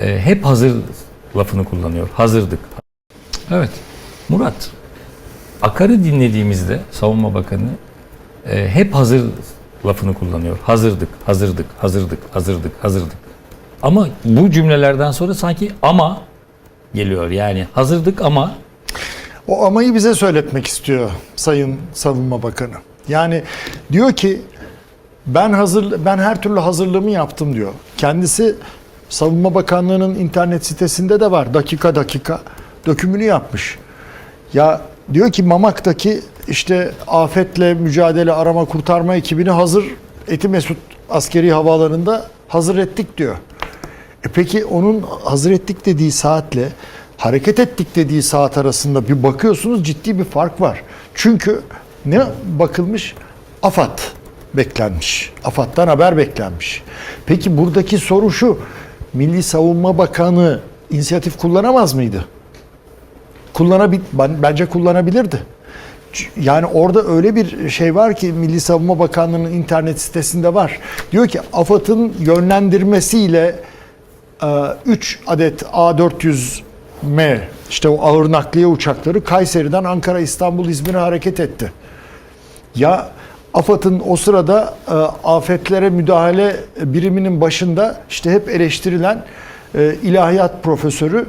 e, hep hazır lafını kullanıyor. Hazırdık. Evet. Murat, Akar'ı dinlediğimizde Savunma Bakanı e, hep hazır lafını kullanıyor. Hazırdık, hazırdık, hazırdık, hazırdık, hazırdık. Ama bu cümlelerden sonra sanki ama geliyor. Yani hazırdık ama O amayı bize söyletmek istiyor Sayın Savunma Bakanı. Yani diyor ki ben hazır ben her türlü hazırlığımı yaptım diyor. Kendisi Savunma Bakanlığı'nın internet sitesinde de var. Dakika dakika dökümünü yapmış. Ya diyor ki Mamak'taki işte afetle mücadele arama kurtarma ekibini hazır Eti Mesut askeri havaalanında hazır ettik diyor. E peki onun hazır ettik dediği saatle hareket ettik dediği saat arasında bir bakıyorsunuz ciddi bir fark var. Çünkü ne bakılmış? AFAD beklenmiş. AFAD'dan haber beklenmiş. Peki buradaki soru şu. Milli Savunma Bakanı inisiyatif kullanamaz mıydı? Kullanabil ben, bence kullanabilirdi. Yani orada öyle bir şey var ki Milli Savunma Bakanlığı'nın internet sitesinde var. Diyor ki AFAD'ın yönlendirmesiyle 3 adet A400M işte o ağır nakliye uçakları Kayseri'den Ankara, İstanbul, İzmir'e hareket etti. Ya AFAD'ın o sırada e, afetlere müdahale biriminin başında işte hep eleştirilen e, ilahiyat profesörü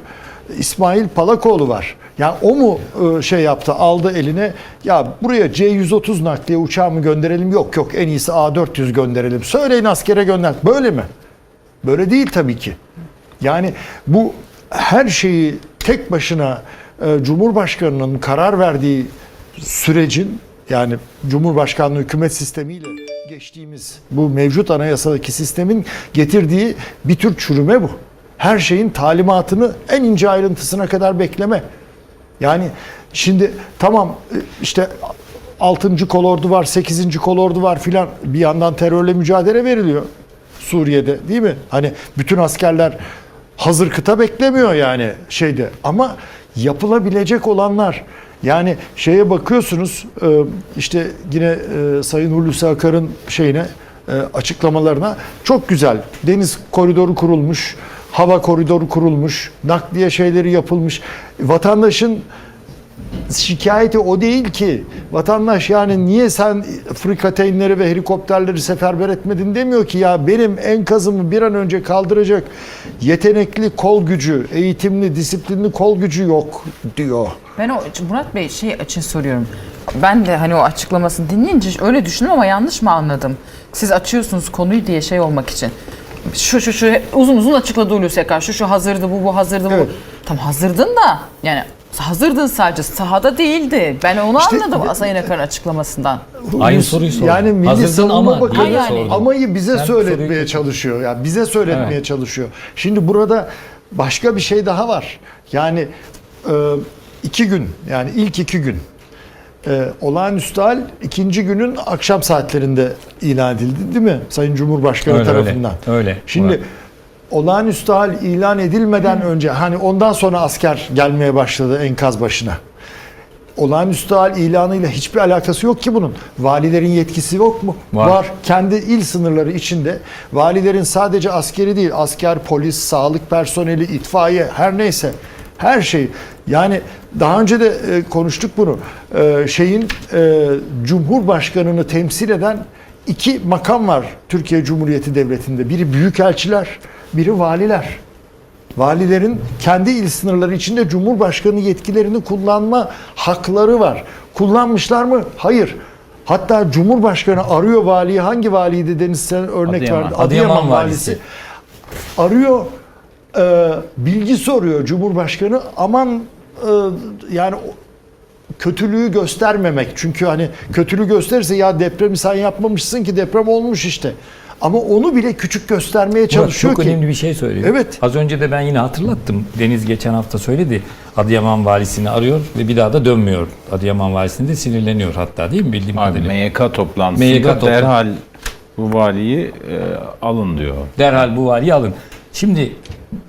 İsmail Palakoğlu var. Yani o mu e, şey yaptı aldı eline ya buraya C130 nakliye uçağı mı gönderelim yok yok en iyisi A400 gönderelim. Söyleyin askere gönder. Böyle mi? Böyle değil tabii ki. Yani bu her şeyi tek başına e, Cumhurbaşkanı'nın karar verdiği sürecin yani Cumhurbaşkanlığı hükümet sistemiyle geçtiğimiz bu mevcut anayasadaki sistemin getirdiği bir tür çürüme bu. Her şeyin talimatını en ince ayrıntısına kadar bekleme. Yani şimdi tamam e, işte 6. kolordu var, 8. kolordu var filan bir yandan terörle mücadele veriliyor Suriye'de değil mi? Hani bütün askerler hazır kıta beklemiyor yani şeyde ama yapılabilecek olanlar yani şeye bakıyorsunuz e, işte yine e, Sayın Hulusi Akar'ın şeyine e, açıklamalarına çok güzel deniz koridoru kurulmuş, hava koridoru kurulmuş, nakliye şeyleri yapılmış. Vatandaşın şikayeti o değil ki. Vatandaş yani niye sen frikateynleri ve helikopterleri seferber etmedin demiyor ki ya benim enkazımı bir an önce kaldıracak yetenekli kol gücü, eğitimli, disiplinli kol gücü yok diyor. Ben o Murat Bey şey için soruyorum. Ben de hani o açıklamasını dinleyince öyle düşündüm ama yanlış mı anladım? Siz açıyorsunuz konuyu diye şey olmak için. Şu şu şu uzun uzun açıkladı Hulusi Akar. Şu şu hazırdı bu bu hazırdı bu. Evet. Tam hazırdın da yani hazırdın sadece sahada değildi. Ben onu İşte- anladım Sayın Akar'ın açıklamasından. Aynı soruyu sordum. Yani Milli Hazırdın Savunma ama Bakanı diye sordum. amayı bize Sen söyletmeye soruyu- çalışıyor. Yani bize söyletmeye Evet. çalışıyor. Şimdi burada başka bir şey daha var. Yani e, iki gün yani ilk iki gün e, olağanüstü hal ikinci günün akşam saatlerinde ilan edildi değil mi? Sayın Cumhurbaşkanı Öyle, öyle. tarafından. Öyle. Şimdi Murat. Olağanüstü hal ilan edilmeden önce hani ondan sonra asker gelmeye başladı enkaz başına. Olağanüstü hal ilanıyla hiçbir alakası yok ki bunun. Valilerin yetkisi yok mu? Var. Kendi il sınırları içinde valilerin sadece askeri değil, asker, polis, sağlık personeli, itfaiye her neyse her şey. Yani daha önce de e, konuştuk bunu. E, şeyin e, Cumhurbaşkanını temsil eden iki makam var Türkiye Cumhuriyeti Devleti'nde. Biri büyükelçiler, biri valiler. Valilerin kendi il sınırları içinde Cumhurbaşkanı yetkilerini kullanma hakları var. Kullanmışlar mı? Hayır. Hatta Cumhurbaşkanı arıyor valiyi. Hangi valiydi Deniz sen örnek Adıyaman. verdi? Adıyaman valisi. Arıyor e, bilgi soruyor Cumhurbaşkanı. Aman e, yani kötülüğü göstermemek. Çünkü hani kötülüğü gösterirse ya depremi sen yapmamışsın ki deprem olmuş işte. Ama onu bile küçük göstermeye Murat çalışıyor çok ki. önemli bir şey söylüyor. Evet. Az önce de ben yine hatırlattım. Deniz geçen hafta söyledi. Adıyaman valisini arıyor ve bir daha da dönmüyor. Adıyaman valisini de sinirleniyor hatta değil mi bildiğim Abi kadarıyla. MYK toplantısında MYK toplantı- derhal bu valiyi e, alın diyor. Derhal bu valiyi alın. Şimdi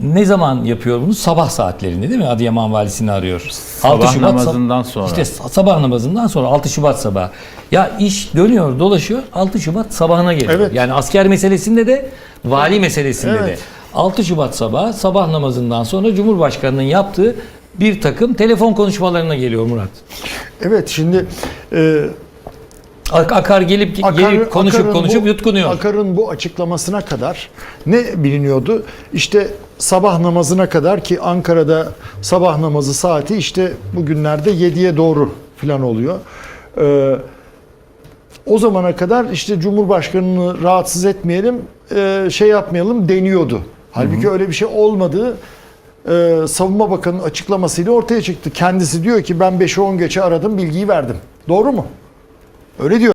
ne zaman yapıyor bunu? Sabah saatlerinde değil mi? Adıyaman valisini arıyor. Sabah namazından sonra. İşte sabah namazından sonra 6 Şubat sabahı. Ya iş dönüyor dolaşıyor 6 Şubat sabahına geliyor. Evet. Yani asker meselesinde de vali meselesinde de. Evet. 6 Şubat sabahı sabah namazından sonra Cumhurbaşkanı'nın yaptığı bir takım telefon konuşmalarına geliyor Murat. Evet şimdi e, Ak- Akar gelip gelip konuşup Akar'ın konuşup bu- yutkunuyor. Akar'ın bu açıklamasına kadar ne biliniyordu? İşte sabah namazına kadar ki Ankara'da sabah namazı saati işte bugünlerde 7'ye doğru falan oluyor. Ee, o zamana kadar işte Cumhurbaşkanı'nı rahatsız etmeyelim, e, şey yapmayalım deniyordu. Halbuki öyle bir şey olmadığı e, Savunma Bakanı'nın açıklamasıyla ortaya çıktı. Kendisi diyor ki ben 5'e 10 geçe aradım bilgiyi verdim. Doğru mu? Öyle diyor.